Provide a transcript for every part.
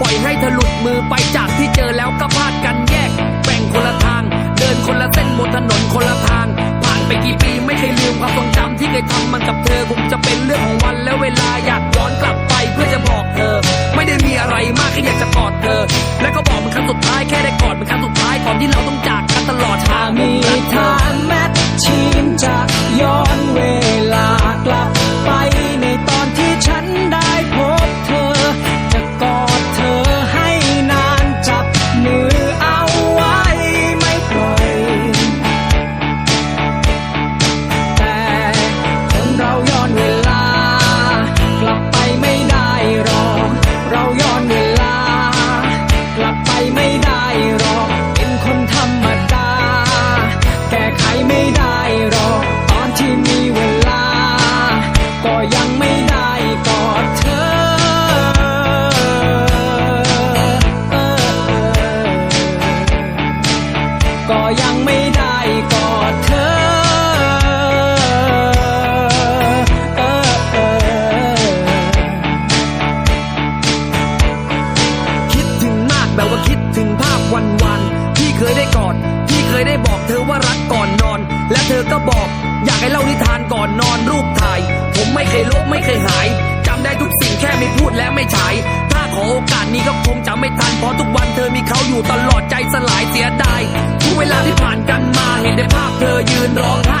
ปล่อยให้เธอหลุดมือไปจากที่เจอแล้วก็พลาดกันแยก แบ่งคนละทาง เดินคนละเส้นบนถนนคนละทาง ผ่านไปกี่ปีไม่เคยลืมความทรงจำที่เคยทำมันกับเธอคงจะเป็นเรื่องของวันและเวลาอยากย้อนกลับไปเพื่อจะบอกเธอ ไม่ได้มีอะไรมากแค่อยากจะกอดเธอ และก็บอกมันครั้งสุดท้ายแค่ได้กอดมันครั้งสุดท้ายก่อนที่เราต้องจากกันตลอดทางมีทาง ทุกวันเธอมีเขาอยู่ตลอดใจสลายเสียดายทุกเวลาที่ผ่านกันมาเห็นได้ภาพเธอยืนร้องไห้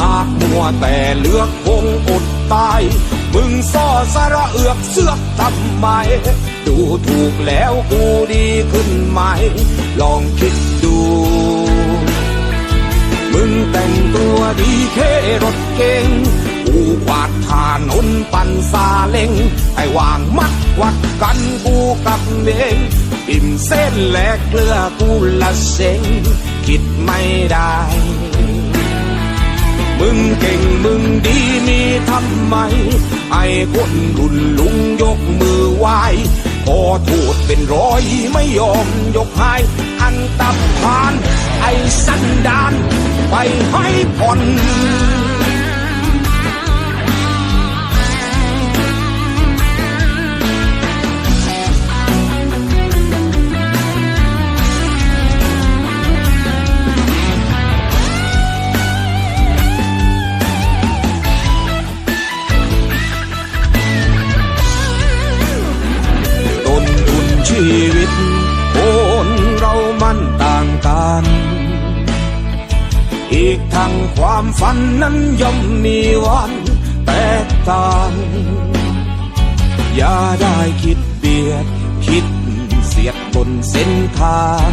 หากมัวแต่เลือกคงอดตายมึงซ่อสาระเอือกเสือกทำไม ดูถูกแล้วกูดีขึ้นไหม ลองคิดดู มึงแต่งตัวดีแค่รถเก่งกูกวาดทานนปันซาเล็งไอ้วางมัดวัดกันกูกับเองอิ่มเส้นแหลกเกลือกูละเซ็งคิดไม่ได้ มึงเก่งมึงดีมีทำไม ไอ้คนรุ่นลุงยกมือไหว้ขอโทษเป็นร้อยไม่ยอมยกให้อันตับพาน ไอ้สันดานไปห วิต คนเรามันต่างกัน อีกทั้งความฝันนั้นย่อมมีวันแตกต่าง อย่าได้คิดเบียด คิดเสียดบนเส้นทาง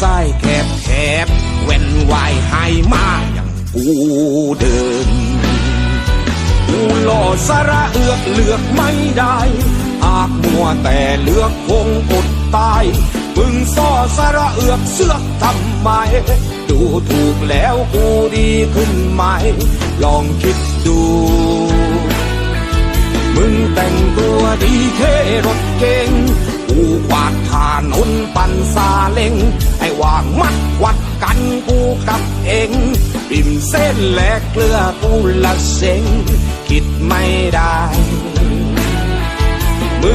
สายแคบแคบเว้นวายให้มาอย่างกูเดินกูหล่อสาระเอือกเลือกไม่ได้ากมัวแต่เลือกคงอดตาย มึงซ่อสาระเอือกเสือกทำไม ดูถูกแล้วกูดีขึ้นไหม ลองคิดดู มึงแต่งตัวดีเท่รถเก่งกูกวาดทานนปันซาเล็งไอ้วางมัดวัดกันกูกับเองริมเส้นแหลกเกลือกูละเซ็งคิดไม่ได้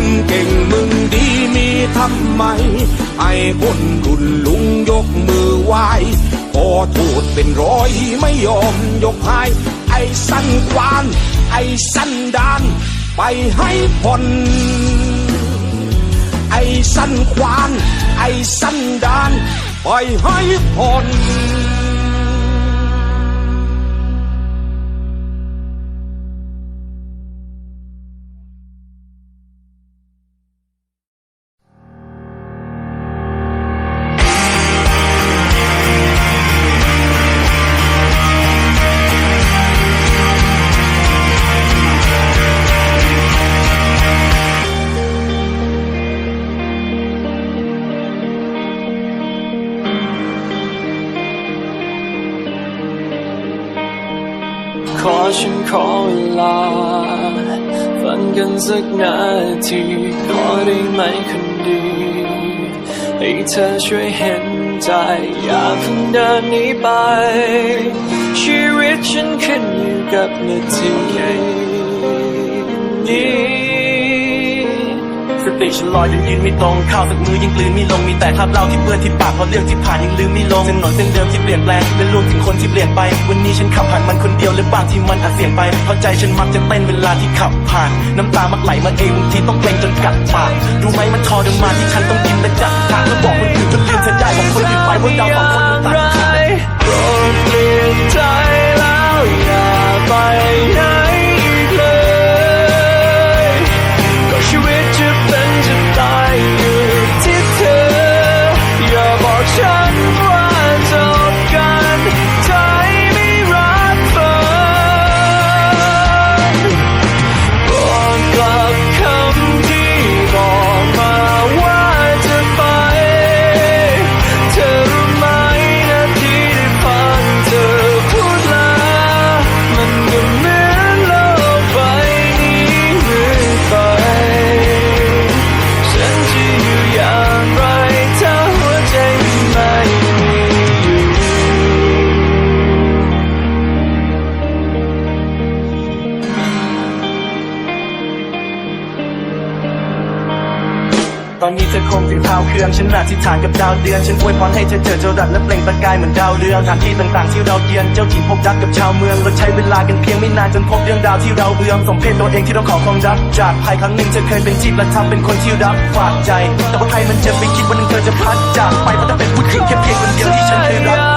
งเก่งมึงดีมีทำไม ไอ้คนรุ่นลุงยกมือไหว้ขอโทษเป็นร้อยไม่ยอมยกให้ไอ้สันควาน ไอ้สันดาน ไปให้พ้นไอ้สันควาน ไอ้สันดาน ไปให้พ้น ทีขอได้ไหมคนดีให้เธอช่วยเห็นใจอย่าเพิ่งเดินหนีไป ชีวิตฉันขึ้นอยู่กับนาทีนี้ สติฉันลอยยังยืนไม่ตรงข้าวสักมือยังกลืนไม่ลงมีแต่คราบเหล้าที่เปื้อนที่ปากเพราะเรื่องที่ผ่านยังลืมไม่ลงเส้นหนอนเส้นเดิมที่เปลี่ยนแปลงและรวมถึงคนที่เปลี่ยนไป วันนี้ฉันขับผ่านมันคนเดียวและบางที่มันอาจเสี่ยงไปเพราะใจฉันมักจะเต้นเวลาที่ขับผ่านน้ำตามักไหลมาเองบางทีต้องเกรงจนกัดปากรู้ไหมมันทรมานที่ฉันต้องกินและจัดทางแล้วบอกคนอื่นจนลืมเธอได้บอกคนอื่นไปว่าเราสองคนมันต่างกัน คงถึงเครื่องฉันอธิษฐานกับดาวเดือนฉันอวยพรให้เธอเจอเจ้ารัดและเปล่งประกายเหมือนดาวเรืองสถานที่ต่างๆที่เราเยือนเจ้าถิ่นพบรักกับชาวเมืองเราใช้เวลากันเพียงไม่นานจนพบเรื่องราวที่เราเบื่อสมเพศตัวเองที่ต้องขอความรักจากภัยครั้งหนึ่งเธอเคยเป็นจีบและทำเป็นคนที่รักฝากใจ แต่ว่าใครมันจะไปคิดวันหนึงเธอจะพัดจากไปเพราะเธอเป็นคนเพียงคนเดียวที่ฉันเคยรัก